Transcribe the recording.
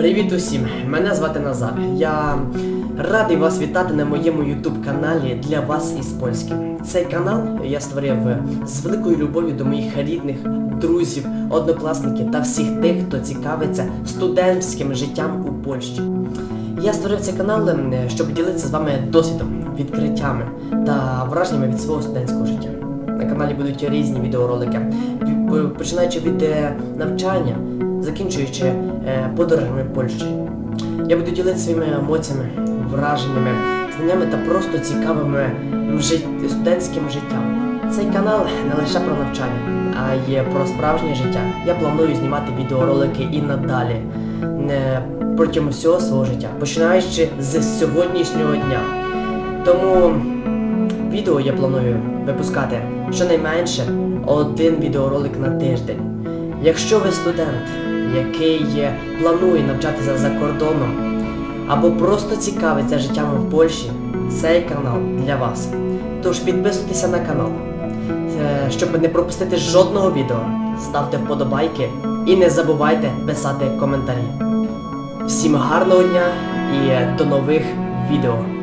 Привіт усім! Мене звати Назар. Я радий вас вітати на моєму YouTube каналі для вас із польським. Цей канал я створив з великою любов'ю до моїх рідних, друзів, однокласників та всіх тих, хто цікавиться студентським життям у Польщі. Я створив цей канал, ем, щоб ділитися з вами досвідом, відкриттями та враженнями від свого студентського життя. На каналі будуть різні відеоролики, починаючи від е, навчання, закінчуючи е, подорожами Польщі. Я буду ділитися своїми емоціями, враженнями, знаннями та просто цікавими студентським життям. Цей канал не лише про навчання, а й про справжнє життя. Я планую знімати відеоролики і надалі е, протягом всього свого життя, починаючи з сьогоднішнього дня. Тому відео я планую випускати щонайменше один відеоролик на тиждень. Якщо ви студент, який планує навчатися за кордоном, або просто цікавиться життям в Польщі, цей канал для вас. Тож підписуйтеся на канал, е, щоб не пропустити жодного відео. Ставте вподобайки і не забувайте писати коментарі. Всім гарного дня і е, до нових відео.